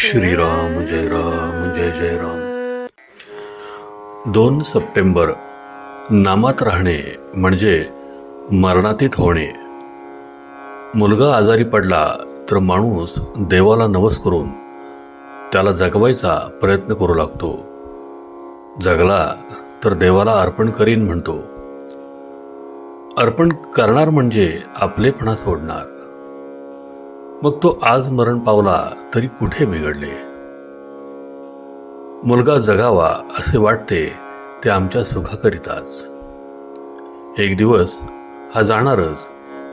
श्रीराम जय राम जय जय राम। दोन सप्टेंबर नामात राहणे म्हणजे मरणातीत होणे. मुलगा आजारी पडला तर माणूस देवाला नवस करून त्याला जगवायचा प्रयत्न करू लागतो. जगला तर देवाला अर्पण करीन म्हणतो. अर्पण करणार म्हणजे आपलेपणा सोडणार. मग तो आज मरण पावला तरी कुठे बिघडले? मुलगा जगावा असे वाटते ते आमच्या सुखाकरिताच. एक दिवस हा जाणारच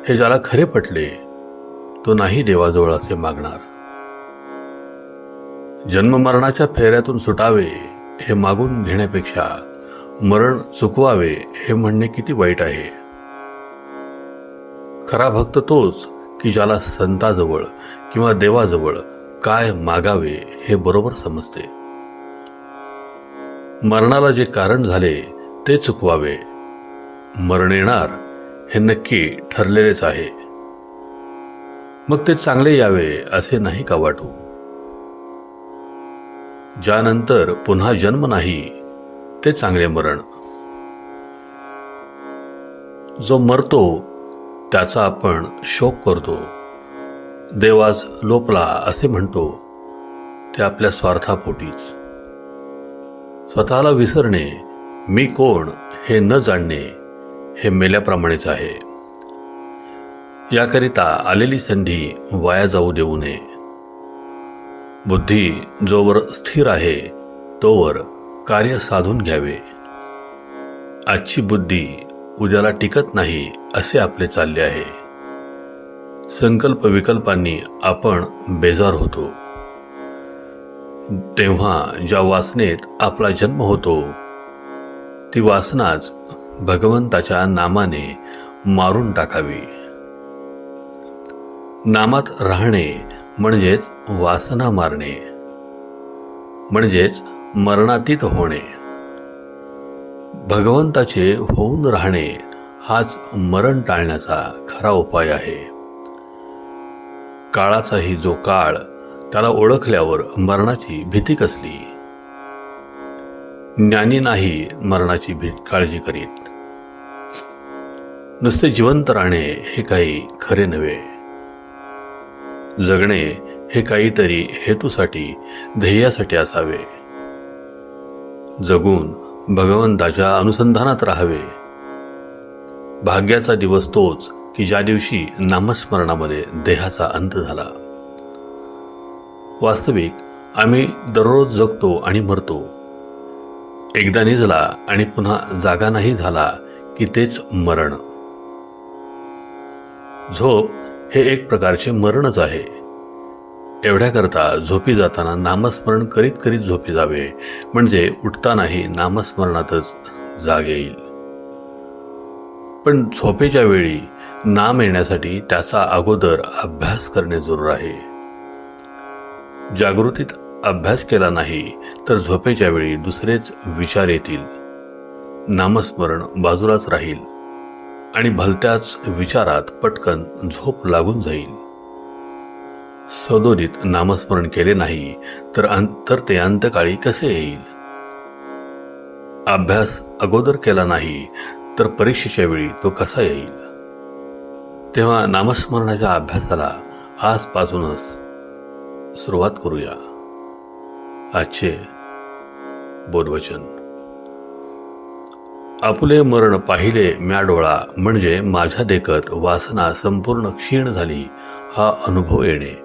हे ज्याला खरे पटले तो नाही देवाजवळ असे मागणार. जन्म मरणाच्या फेऱ्यातून सुटावे हे मागून घेण्यापेक्षा मरण चुकवावे हे म्हणणे किती वाईट आहे. खरा भक्त तोच की ज्याला संताजवळ किंवा देवाजवळ काय मागावे हे बरोबर समजते. मरणाला जे कारण झाले ते चुकवावे. मरण येणार हे नक्की ठरलेलेच आहे. मग ते चांगले यावे असे नाही का वाटू? ज्यानंतर पुन्हा जन्म नाही ते चांगले मरण. जो मरतो त्याचा आपण शोक करतो. देवास लोपला असे म्हणतो ते आपल्या स्वार्थापोटीच. स्वतःला विसरणे मी कोण हे न जाणणे हे मेल्याप्रमाणेच आहे. याकरिता आलेली संधी वाया जाऊ देऊ नये. बुद्धी जोवर स्थिर आहे तोवर कार्य साधून घ्यावे. आजची बुद्धी उद्याला टिकत नाही असे आपले चालले आहे. संकल्प विकल्पांनी आपण बेजार होतो. तेव्हा ज्या वासनेत आपला जन्म होतो ती वासनाच भगवंताच्या नामाने मारून टाकावी. नामात राहणे म्हणजेच वासना मारणे म्हणजेच मरणातीत होणे. भगवंताचे होऊन राहणे हाच मरण टाळण्याचा खरा उपाय आहे. काळाचाही जो काळ त्याला ओळखल्यावर मरणाची भीती कसली? ज्ञानी नाही मरणाची भी काळजी करीत. नुसते जिवंत राहणे हे काही खरे नव्हे. जगणे हे काहीतरी हेतूसाठी ध्येयासाठी असावे. जगून भगवंताच्या अनुसंधानात राहावे. भाग्याचा दिवस तोच की ज्या दिवशी नामस्मरणामध्ये देहाचा अंत झाला. वास्तविक आम्ही दररोज जगतो आणि मरतो. एकदा निजला आणि पुन्हा जागा नाही झाला की तेच मरण. झोप हे एक प्रकारचे मरणच आहे. एवढ्याकरता झोपी जाताना नामस्मरण करीत करीत झोपी जावे. म्हणजे उठतानाही नामस्मरणातच जाग येईल. पण झोपेच्या वेळी नाम येण्यासाठी त्याचा अगोदर अभ्यास करणे जरूर आहे. जागृतीत अभ्यास केला नाही तर झोपेच्या वेळी दुसरेच विचार येतील. नामस्मरण बाजूलाच राहील आणि भलत्याच विचारात पटकन झोप लागून जाईल. सदोदित नामस्मरण केले नाही तर अंतर ते अंतकाळी कसे येईल? अभ्यास अगोदर केला नाही तर परीक्षेच्या वेळी तो कसा येईल? तेव्हा नामस्मरणाच्या अभ्यासाला आजपासूनच सुरुवात करूया. आजचे बोधवचन. आपुले मरण पाहिले म्या डोळा म्हणजे माझ्या देखत वासना संपूर्ण क्षीण झाली हा अनुभव येणे.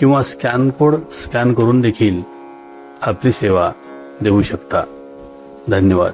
किंवा स्कॅन कोड स्कॅन करून देखील आपली सेवा देऊ शकता. धन्यवाद.